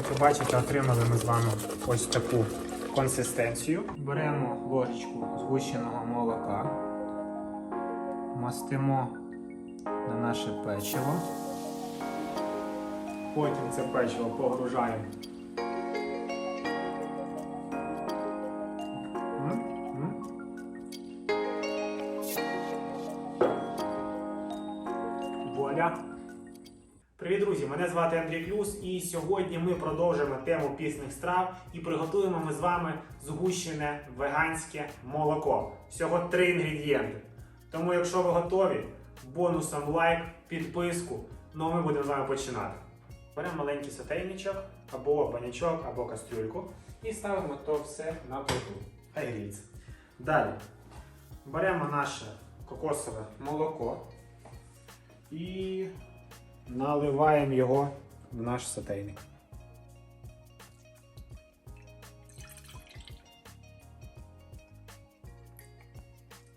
Як ви бачите, отримали ми з вами ось таку консистенцію. Беремо ложечку згущеного молока, мастимо на наше печиво. Потім це печиво погружаємо. Вуаля! Привіт, друзі! Мене звати Андрій Клюс, і сьогодні ми продовжуємо тему пісних страв і приготуємо ми з вами згущене веганське молоко. Всього три інгредієнти. Тому, якщо ви готові, бонусом лайк, підписку. Ну а ми будемо з вами починати. Беремо маленький сотейничок, або банячок, або кастрюльку і ставимо то все на плиту. Хай. Далі беремо наше кокосове молоко і наливаємо його в наш сотейник.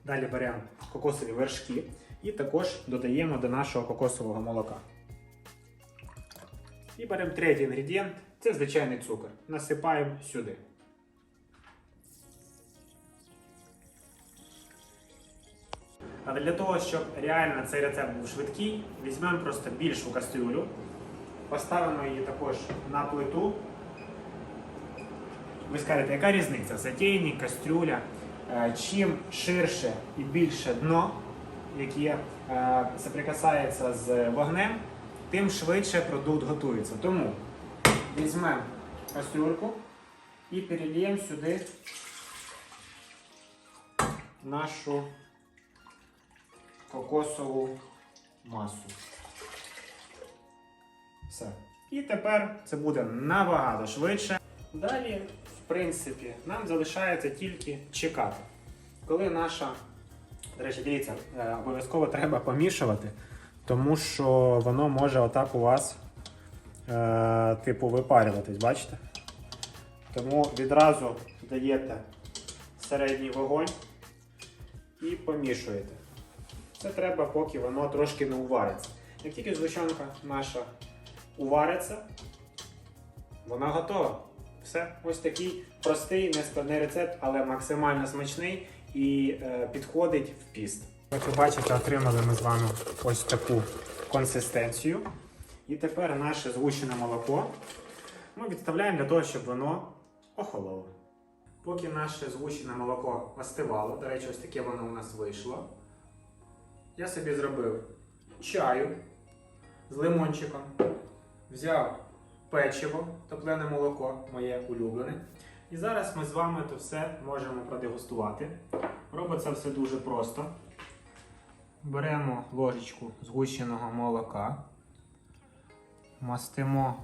Далі беремо кокосові вершки і також додаємо до нашого кокосового молока. І беремо третій інгредієнт це звичайний цукор. Насипаємо сюди. Але для того, щоб реально цей рецепт був швидкий, візьмемо просто більшу кастрюлю, поставимо її також на плиту. Ви скажете, яка різниця? Затейник, кастрюля. Е, Чим ширше і більше дно, яке е, соприкасається з вогнем, тим швидше продукт готується. Тому візьмемо кастрюльку і перельємо сюди нашу кокосову масу. Все. І тепер це буде набагато швидше. Далі, в принципі, нам залишається тільки чекати. Коли наша, до речі, дивіться, е, обов'язково треба помішувати, тому що воно може отак у вас, е, типу, випарюватись, бачите? Тому відразу даєте середній вогонь і помішуєте. Це треба, поки воно трошки не увариться. Як тільки згущенка наша увариться, вона готова. Все, ось такий простий, нескладний рецепт, але максимально смачний і е, підходить в піст. Як ви бачите, отримали ми з вами ось таку консистенцію. І тепер наше згущене молоко ми відставляємо для того, щоб воно охололо. Поки наше згущене молоко остивало, до речі, ось таке воно у нас вийшло. Я собі зробив чаю з лимончиком, взяв печиво, топлене молоко, моє улюблене. І зараз ми з вами то все можемо продегустувати. Робиться все дуже просто. Беремо ложечку згущеного молока, мастимо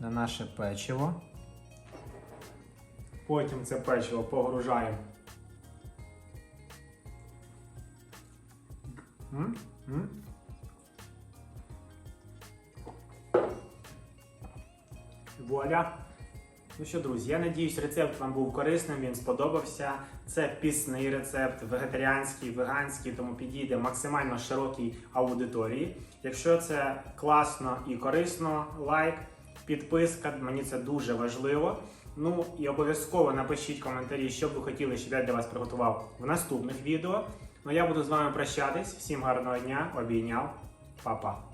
на наше печиво. Потім це печиво погружаємо Вуаля! Ну що, друзі, я надіюсь, рецепт вам був корисним, він сподобався. Це пісний рецепт, вегетаріанський, веганський, тому підійде максимально широкій аудиторії. Якщо це класно і корисно, лайк, підписка, мені це дуже важливо. Ну і обов'язково напишіть коментарі, що б ви хотіли, щоб я для вас приготував в наступних відео. Ну я буду з вами прощатись. Всім гарного дня, обійняв, Па-па.